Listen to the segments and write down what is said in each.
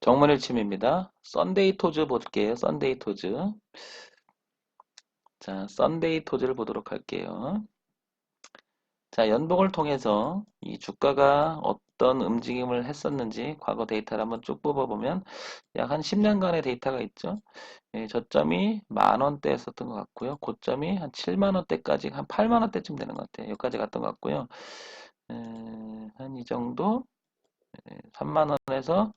정문일침입니다. 썬데이 토즈 볼게요. 썬데이 토즈. 자, 썬데이 토즈를 보도록 할게요. 자, 연봉을 통해서 이 주가가 어떤 움직임을 했었는지 과거 데이터를 한번 쭉 뽑아보면 약 한 10년간의 데이터가 있죠. 예, 저점이 만원대였었던 것 같고요. 고점이 한 7만원대까지 한 8만원대쯤 되는 것 같아요. 여기까지 갔던 것 같고요. 한 이 정도 3만원에서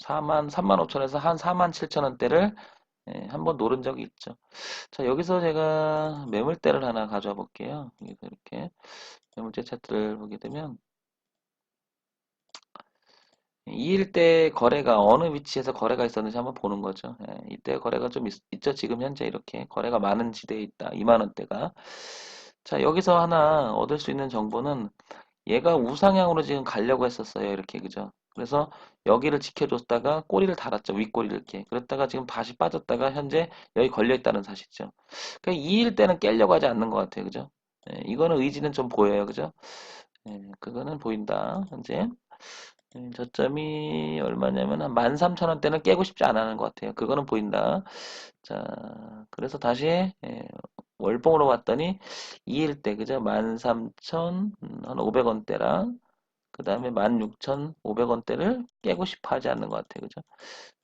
4만, 3만 5천에서 한 4만 7천 원대를 예, 한번 노른 적이 있죠. 자, 여기서 제가 매물대를 하나 가져와 볼게요. 여기서 이렇게 매물대 차트를 보게 되면 2일 때 거래가 어느 위치에서 거래가 있었는지 한번 보는 거죠. 예, 이때 거래가 좀 있, 죠 지금 현재 이렇게 거래가 많은 지대에 있다. 2만 원대가. 자, 여기서 하나 얻을 수 있는 정보는 얘가 우상향으로 지금 가려고 했었어요. 이렇게 그죠? 그래서 여기를 지켜줬다가 꼬리를 달았죠. 윗꼬리를 이렇게. 그랬다가 지금 다시 빠졌다가 현재 여기 걸려있다는 사실이죠. 그러니까 2일 때는 깨려고 하지 않는 것 같아요. 그죠? 예, 이거는 의지는 좀 보여요. 그죠? 예, 그거는 보인다. 현재. 예, 저점이 얼마냐면 한 13,000원대는 깨고 싶지 않은 것 같아요. 그거는 보인다. 자, 그래서 다시 예, 월봉으로 왔더니 2일 때 그죠? 13,500원대랑 그 다음에 16,500원대를 깨고 싶어 하지 않는 것 같아요. 그죠?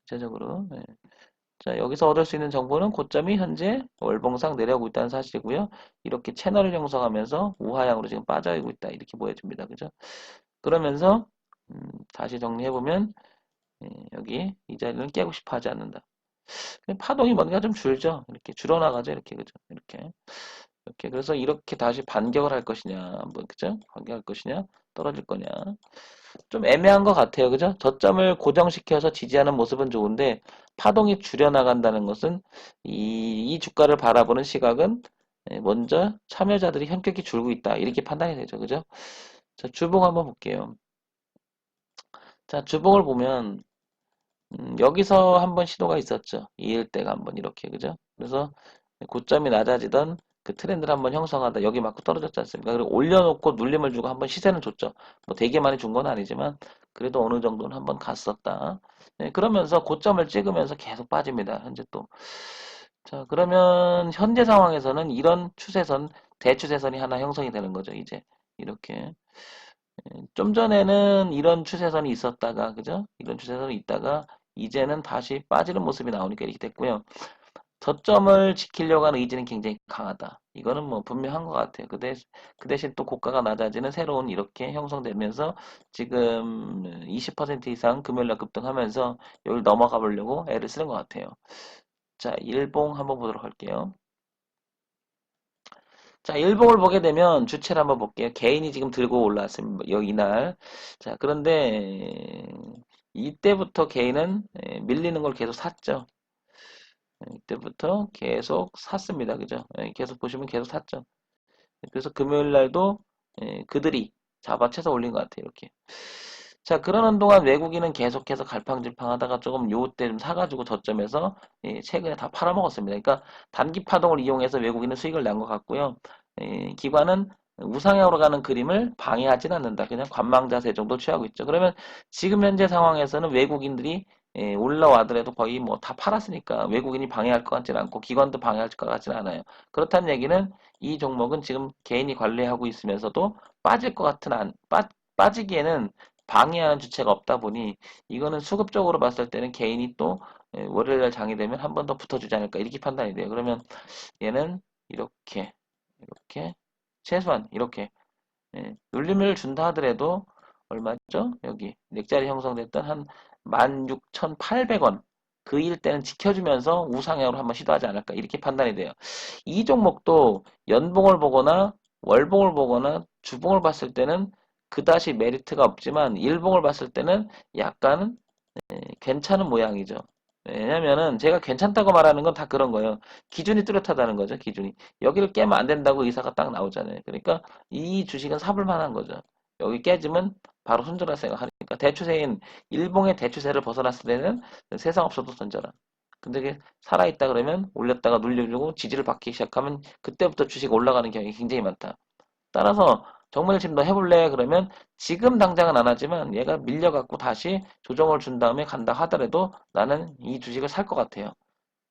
전체적으로. 네. 자, 여기서 얻을 수 있는 정보는 고점이 현재 월봉상 내려오고 있다는 사실이고요. 이렇게 채널을 형성하면서 우하향으로 지금 빠져있고 있다. 이렇게 보여집니다. 그죠? 그러면서 음, 다시 정리해보면 예, 여기 이 자리는 깨고 싶어 하지 않는다. 파동이 뭔가 좀 줄죠. 이렇게 줄어나가죠. 이렇게 그죠? 이렇게 이렇게 그래서 이렇게 다시 반격을 할 것이냐, 뭐 그죠? 반격할 것이냐, 떨어질 거냐. 좀 애매한 것 같아요. 그죠? 저점을 고정시켜서 지지하는 모습은 좋은데 파동이 줄여나간다는 것은 이, 이 주가를 바라보는 시각은 예, 먼저 참여자들이 현격히 줄고 있다. 이렇게 판단이 되죠. 그죠? 자, 주봉 한번 볼게요. 자, 주봉을 보면 음, 여기서 한번 시도가 있었죠. 이일 때가 한번 이렇게 그죠? 그래서 고점이 낮아지던 그 트렌드를 한번 형성하다 여기 맞고 떨어졌지 않습니까? 그리고 올려놓고 눌림을 주고 한번 시세는 줬죠. 뭐 되게 많이 준 건 아니지만 그래도 어느 정도는 한번 갔었다. 네, 그러면서 고점을 찍으면서 계속 빠집니다. 현재 또. 자, 그러면 현재 상황에서는 이런 추세선, 대추세선이 하나 형성이 되는 거죠. 이제 이렇게. 예, 좀 전에는 이런 추세선이 있었다가, 그죠? 이런 추세선이 있다가 이제는 다시 빠지는 모습이 나오니까 이렇게 됐고요. 저점을 지키려고 하는 의지는 굉장히 강하다. 이거는 뭐 분명한 것 같아요. 그, 대, 그 대신 또 고가가 낮아지는 새로운 이렇게 형성되면서 지금 20% 이상 금요일날 급등하면서 여기를 넘어가 보려고 애를 쓰는 것 같아요. 자, 일봉 한번 보도록 할게요. 자, 일봉을 보게 되면 주체를 한번 볼게요. 개인이 지금 들고 올라왔습니다. 여기 날. 자, 그런데 이때부터 개인은 예, 밀리는 걸 계속 샀죠. 이때부터 계속 샀습니다. 그죠? 예, 계속 보시면 계속 샀죠. 그래서 금요일 날도 예, 그들이 잡아채서 올린 것 같아요. 이렇게. 자, 그러는 동안 외국인은 계속해서 갈팡질팡 하다가 조금 요때 좀 사가지고 저점에서 예, 최근에 다 팔아먹었습니다. 그러니까 단기 파동을 이용해서 외국인은 수익을 낸 것 같고요. 기관은 우상향으로 가는 그림을 방해하진 않는다. 그냥 관망 자세 정도 취하고 있죠. 그러면 지금 현재 상황에서는 외국인들이 예, 올라와더라도 거의 뭐 다 팔았으니까 외국인이 방해할 것 같지는 않고 기관도 방해할 것 같지는 않아요. 그렇다는 얘기는 이 종목은 지금 개인이 관리하고 있으면서도 빠질 것 같은 안, 빠, 빠지기에는 방해하는 주체가 없다 보니 이거는 수급적으로 봤을 때는 개인이 또 예, 월요일 장이 되면 한 번 더 붙어주지 않을까 이렇게 판단이 돼요. 그러면 얘는 이렇게 이렇게 최소한 이렇게 예, 눌림을 준다 하더라도 얼마죠? 여기 넥자리 형성됐던 한 16,800원 그일 때는 지켜주면서 우상향으로 한번 시도하지 않을까 이렇게 판단이 돼요. 이 종목도 연봉을 보거나 월봉을 보거나 주봉을 봤을 때는 그다지 메리트가 없지만 일봉을 봤을 때는 약간 예, 괜찮은 모양이죠. 왜냐면은 제가 괜찮다고 말하는 건 다 그런 거예요. 기준이 뚜렷하다는 거죠. 기준이. 여기를 깨면 안 된다고 의사가 딱 나오잖아요. 그러니까 이 주식은 사볼 만한 거죠. 여기 깨지면 바로 손절할 생각하니까 대추세인 일봉의 대추세를 벗어났을 때는 세상 없어도 손절한. 근데 이게 살아있다 그러면 올렸다가 눌려주고 지지를 받기 시작하면 그때부터 주식 올라가는 경향이 굉장히 많다. 따라서 정말 지금 너 해볼래? 그러면 지금 당장은 안 하지만 얘가 밀려갖고 다시 조정을 준 다음에 간다 하더라도 나는 이 주식을 살 것 같아요.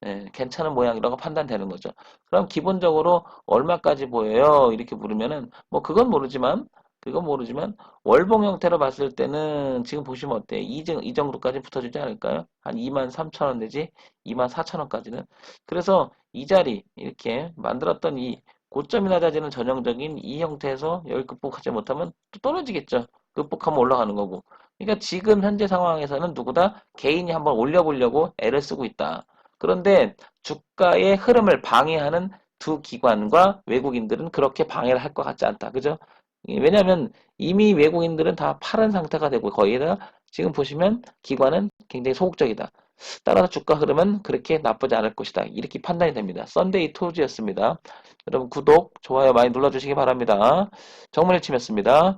예, 괜찮은 모양이라고 판단되는 거죠. 그럼 기본적으로 얼마까지 보여요? 이렇게 물으면은 뭐 그건 모르지만 그건 모르지만 월봉 형태로 봤을 때는 지금 보시면 어때요? 이, 정- 이 정도까지 붙어주지 않을까요? 한 2만 3천 원 내지 2만 4천 원까지는. 그래서 이 자리 이렇게 만들었던 이 고점이 낮아지는 전형적인 이 형태에서 여기 극복하지 못하면 또 떨어지겠죠. 극복하면 올라가는 거고. 그러니까 지금 현재 상황에서는 누구다 개인이 한번 올려보려고 애를 쓰고 있다. 그런데 주가의 흐름을 방해하는 두 기관과 외국인들은 그렇게 방해를 할 것 같지 않다. 그죠? 예, 왜냐하면 이미 외국인들은 다 파란 상태가 되고 다 지금 보시면 기관은 굉장히 소극적이다. 따라서 주가 흐름은 그렇게 나쁘지 않을 것이다. 이렇게 판단이 됩니다. 썬데이 토즈였습니다. 여러분 구독, 좋아요 많이 눌러주시기 바랍니다. 정문일침이었습니다.